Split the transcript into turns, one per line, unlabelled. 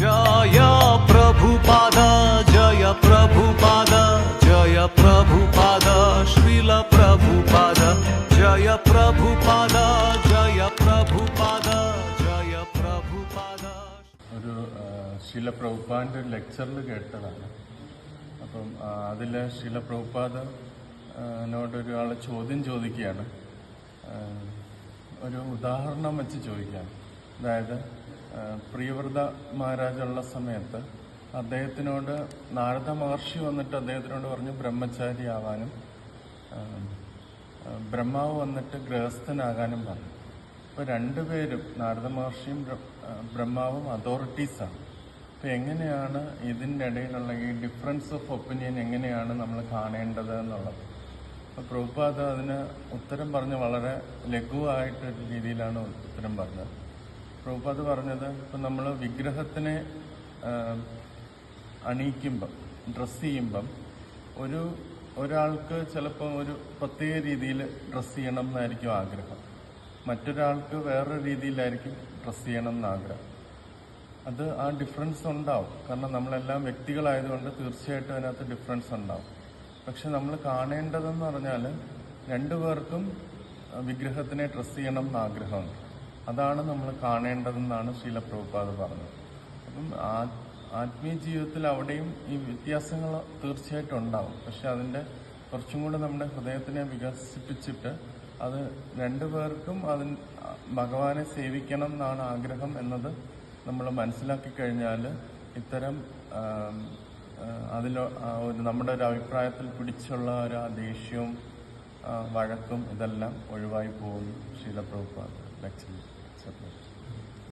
ജയ പ്രഭുപാദ ജയ പ്രഭുപാദ ജയ പ്രഭുപാദ പ്രഭുപാദ ജയ പ്രഭുപാദ ജയ പ്രഭുപാദ ജയ പ്രഭുപാദ
ഒരു ലെക്ചറിൽ കേട്ടതാണ്. അപ്പം അതിൽ ശില പ്രഭുപാദനോട് ഒരാൾ ചോദ്യം ചോദിക്കുകയാണ്. ഒരു ഉദാഹരണം വെച്ച് ചോദിക്കുകയാണ്. അതായത് ആ, പ്രിയവ്രത മഹാരാജുള്ള സമയത്ത് അദ്ദേഹത്തിനോട് നാരദ മഹർഷി വന്നിട്ട് അദ്ദേഹത്തിനോട് പറഞ്ഞു ബ്രഹ്മചാരി ആവാനും ബ്രഹ്മാവ് വന്നിട്ട് ഗൃഹസ്ഥനാകാനും പറഞ്ഞു. അപ്പോൾ രണ്ടുപേരും നാരദ മഹർഷിയും ബ്രഹ്മാവും അതോറിറ്റീസാണ് അപ്പോൾ എങ്ങനെയാണ് ഇതിന്റെ ഇടയിലുള്ള ഈ ഡിഫറൻസ് ഓഫ് ഒപ്പീനിയൻ എങ്ങനെയാണ് നമ്മൾ കാണേണ്ടത് എന്നുള്ളത്? അപ്പോൾ പ്രഭുപാദ അതിന് ഉത്തരം പറഞ്ഞ് വളരെ ലഘുവായിട്ടൊരു രീതിയിലാണ് ഉത്തരം പറഞ്ഞത്. പ്രഭുപാദ് പറഞ്ഞത് ഇപ്പം നമ്മൾ വിഗ്രഹത്തിനെ അണിയിക്കുമ്പം ഡ്രസ്സ് ചെയ്യുമ്പം ഒരു ഒരാൾക്ക് ചിലപ്പോൾ ഒരു പ്രത്യേക രീതിയിൽ ഡ്രസ്സ് ചെയ്യണം എന്നായിരിക്കും ആഗ്രഹം. മറ്റൊരാൾക്ക് വേറൊരു രീതിയിലായിരിക്കും ഡ്രസ്സ് ചെയ്യണം എന്ന് ആഗ്രഹം. അത് ആ ഡിഫറൻസ് ഉണ്ടാവും. കാരണം നമ്മളെല്ലാം വ്യക്തികളായതുകൊണ്ട് തീർച്ചയായിട്ടും അതിനകത്ത് ഡിഫറൻസ് ഉണ്ടാവും. പക്ഷെ നമ്മൾ കാണേണ്ടതെന്ന് പറഞ്ഞാൽ രണ്ടു പേർക്കും വിഗ്രഹത്തിനെ ഡ്രസ്സ് ചെയ്യണം എന്ന് ആഗ്രഹമുണ്ട്. അതാണ് നമ്മൾ കാണേണ്ടതെന്നാണ് ശീല പ്രഭുപാദ് പറഞ്ഞത്. അപ്പം ആത്മീയ ജീവിതത്തിൽ അവിടെയും ഈ വ്യത്യാസങ്ങൾ തീർച്ചയായിട്ടും ഉണ്ടാവും. പക്ഷെ അതിന്റെ കുറച്ചും കൂടെ നമ്മുടെ ഹൃദയത്തിനെ വികസിപ്പിച്ചിട്ട് അത് രണ്ടുപേർക്കും അതിന് ഭഗവാനെ സേവിക്കണം എന്നാണ് ആഗ്രഹം എന്നത് നമ്മൾ മനസ്സിലാക്കി കഴിഞ്ഞാൽ ഇത്തരം ആ, ഒരു നമ്മുടെ ഒരു അഭിപ്രായത്തിൽ പിടിച്ചുള്ള ഒരു ദേഷ്യവും വഴക്കും ഇതെല്ലാം ഒഴിവായി പോകുന്നു back to you. Mm-hmm.